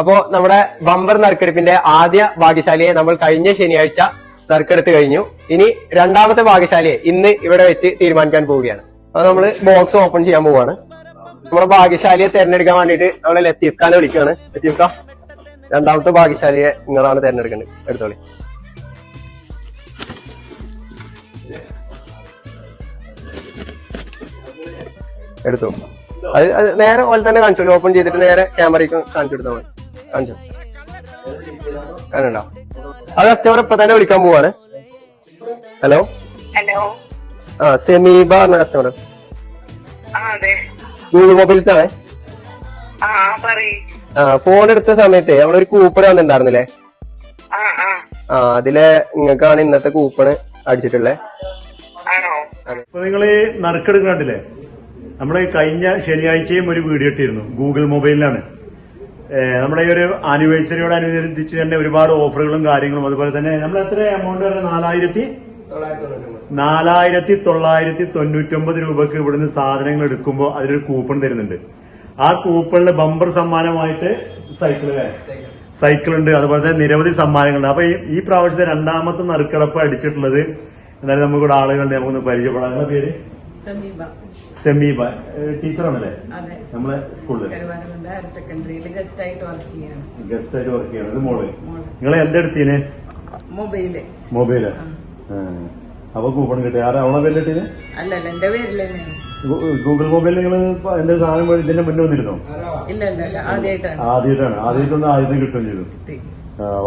അപ്പോ നമ്മുടെ ബമ്പർ നറുക്കെടുപ്പിന്റെ ആദ്യ ഭാഗ്യശാലിയെ നമ്മൾ കഴിഞ്ഞ ശനിയാഴ്ച നറുക്കെടുത്ത് കഴിഞ്ഞു. ഇനി രണ്ടാമത്തെ ഭാഗ്യശാലിയെ ഇന്ന് ഇവിടെ വെച്ച് തീരുമാനിക്കാൻ പോവുകയാണ്. അപ്പൊ നമ്മൾ ബോക്സ് ഓപ്പൺ ചെയ്യാൻ പോവാണ് നമ്മുടെ ഭാഗ്യശാലിയെ തെരഞ്ഞെടുക്കാൻ വേണ്ടിയിട്ട് നമ്മളെ ലത്തീഫ് ഖാനെ വിളിക്കുകയാണ്. ലത്തീഫ് ഖാൻ രണ്ടാമത്തെ ഭാഗ്യശാലിയെ നിങ്ങളാണ് തെരഞ്ഞെടുക്കേണ്ടത്. എടുത്തോളി. എടുത്തു. അത് അത് നേരെ പോലെ തന്നെ കാണിച്ചോളൂ ഓപ്പൺ ചെയ്തിട്ട് നേരെ ക്യാമറയ്ക്ക് കാണിച്ചു കൊടുത്താൽ മതി. കാണിച്ചു കാണണ്ടോ അത് കസ്റ്റമർ ഇപ്പൊ തന്നെ വിളിക്കാൻ പോവാണ്. ഹലോ ഹലോ ആ സെമീബ എന്ന കസ്റ്റമർ ആ ഗൂഗിൾ മൊബൈൽസ് ആണേ ആ ഫോൺ എടുത്ത സമയത്ത് നമ്മളൊരു കൂപ്പൺ വന്നിട്ടുണ്ടായിരുന്നില്ലേ? ആ ആ. ആ അതിലെ നിങ്ങൾക്കാണ് ഇന്നത്തെ കൂപ്പണ് അടിച്ചിട്ടുള്ളത് അപ്പൊ നിങ്ങൾ ഈ നറുക്കെടുക്കണ്ടില്ലേ നമ്മൾ കഴിഞ്ഞ ശനിയാഴ്ചയും ഒരു വീഡിയോ ഇട്ടിരുന്നു. ഗൂഗിൾ മൊബൈലിലാണ് നമ്മുടെ ഈ ഒരു ആനിവേഴ്സറിയോട് അനുസരിച്ച് തന്നെ ഒരുപാട് ഓഫറുകളും കാര്യങ്ങളും അതുപോലെ തന്നെ നമ്മൾ എത്ര എമൗണ്ട് വരെ നാലായിരത്തി നാലായിരത്തി തൊള്ളായിരത്തി തൊണ്ണൂറ്റൊമ്പത് രൂപക്ക് ഇവിടുന്ന് സാധനങ്ങൾ എടുക്കുമ്പോൾ അതിലൊരു കൂപ്പൺ തരുന്നുണ്ട്. ആ കൂപ്പണിൽ ബമ്പർ സമ്മാനമായിട്ട് സൈക്കിൾ ഉണ്ട്. അതുപോലെ തന്നെ നിരവധി സമ്മാനങ്ങളുണ്ട്. അപ്പൊ ഈ- പ്രാവശ്യത്തെ രണ്ടാമത്തെ നറുക്കടപ്പ് അടിച്ചിട്ടുള്ളത് എന്നാലും നമുക്കിവിടെ ആളുകളുണ്ട് നമുക്കൊന്ന് പരിചയപ്പെടാം. പേര്? സെമീബ ടീച്ചറാണല്ലേ? നമ്മളെ സ്കൂളിൽ സെക്കൻഡറിയിൽ ഗസ്റ്റ് ആയിട്ട് വർക്ക് ചെയ്യാണ്. ഗസ്റ്റ് ആയിട്ട് വർക്ക് ചെയ്യണം. ഇത് മോൾ. മോൾ. നിങ്ങൾ എന്തെടുത്തീന് മൊബൈൽ. മൊബൈൽ. അപ്പൊ കൂപ്പൺ കിട്ടി. ആരാ അവളെ പേര് കിട്ടീന് അല്ലല്ല എന്റെ ഗൂ- ഗൂഗിൾ മൊബൈൽ നിങ്ങൾ എന്റെ സാധനം പോയി ഇതിന്റെ മുന്നേ വന്നിരുന്നോ? ഇല്ല ഇല്ല ഇല്ല. ആദ്യമായിട്ടാണ് ആദ്യമായിട്ടാണ് ആദ്യമായിട്ടൊന്ന് ആദ്യം കിട്ടുകയും ചെയ്തു.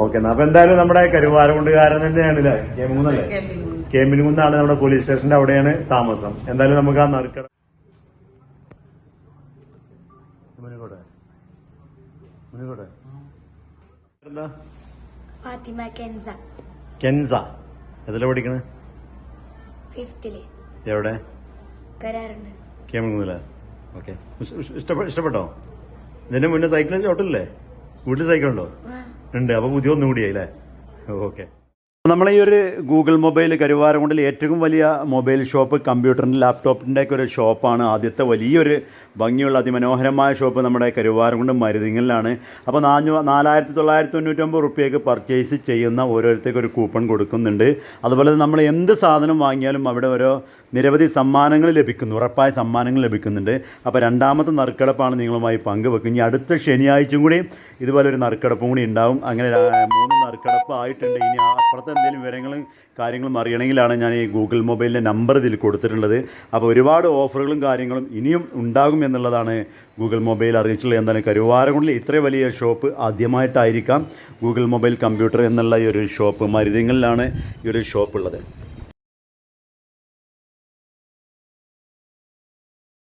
ഓക്കെ. അപ്പൊ എന്തായാലും നമ്മുടെ കരുവാരകൊണ്ടുകാരൻ തന്നെയാണ് അല്ലേ മൂന്നല്ലേ. കേമ്പിനുകുന്നാണ് നമ്മുടെ പോലീസ് സ്റ്റേഷന്റെ അവിടെയാണ് താമസം. എന്തായാലും നമുക്ക് ആ നറുക്കട കെൻസ. എതിലെ പഠിക്കണേ? എവിടെ? ഓക്കെ. ഇഷ്ടപ്പെട്ടോ? ഇതിന്റെ മുന്നേ സൈക്കിൾ ചോട്ടില്ലേ വീട്ടിൽ സൈക്കിൾ ഉണ്ടോ? ഉണ്ട്. അപ്പൊ പുതിയ ഒന്നും കൂടിയായി അല്ലേ? ഓക്കെ. നമ്മളെ ഈ ഒരു ഗൂഗിൾ മൊബൈൽ കരുവാരകുണ്ടിൽ ഏറ്റവും വലിയ മൊബൈൽ ഷോപ്പ് കമ്പ്യൂട്ടറിന്റെ ലാപ്ടോപ്പിന്റെ ഒക്കെ ഒരു ഷോപ്പാണ്. ആദ്യത്തെ വലിയൊരു ഭംഗിയുള്ള അതിമനോഹരമായ ഷോപ്പ് നമ്മുടെ കരുവാരകുണ്ട് മരുതിങ്ങലിലാണ്. അപ്പോൾ നാനൂ നാലായിരത്തി തൊള്ളായിരത്തി തൊണ്ണൂറ്റൊമ്പത് റുപ്യക്ക് പർച്ചേസ് ചെയ്യുന്ന ഓരോരുത്തർക്ക് ഒരു കൂപ്പൺ കൊടുക്കുന്നുണ്ട്. അതുപോലെ നമ്മൾ എന്ത് സാധനം വാങ്ങിയാലും അവിടെ ഓരോ നിരവധി സമ്മാനങ്ങൾ ലഭിക്കുന്നു. ഉറപ്പായ സമ്മാനങ്ങൾ ലഭിക്കുന്നുണ്ട്. അപ്പോൾ രണ്ടാമത്തെ നറുക്കെടുപ്പാണ് നിങ്ങളുമായി പങ്കുവെക്കും ഇനി അടുത്ത ശനിയാഴ്ചയും കൂടി ഇതുപോലെ ഒരു നറുക്കെടുപ്പും കൂടി ഉണ്ടാവും. അങ്ങനെ മൂന്ന് നറുക്കെടുപ്പ് ആയിട്ടുണ്ട്. ഇനി അപ്പുറത്തെ എന്തെങ്കിലും വിവരങ്ങളും കാര്യങ്ങളും അറിയണമെങ്കിലാണ് ഞാൻ ഈ ഗൂഗിൾ മൊബൈലിന്റെ നമ്പർ ഇതിൽ കൊടുത്തിട്ടുള്ളത്. അപ്പോൾ ഒരുപാട് ഓഫറുകളും കാര്യങ്ങളും ഇനിയും ഉണ്ടാകും എന്നുള്ളതാണ് ഗൂഗിൾ മൊബൈൽ അറിയിച്ചുള്ളത് എന്തായാലും കരുവാരകുണ്ടിൽ ഇത്രയും വലിയ ഷോപ്പ് ആദ്യമായിട്ടായിരിക്കാം ഗൂഗിൾ മൊബൈൽ കമ്പ്യൂട്ടർ എന്നുള്ള ഈ ഒരു ഷോപ്പ്. മരുതിങ്ങളിലാണ് ഈ ഒരു ഷോപ്പ് ഉള്ളത്.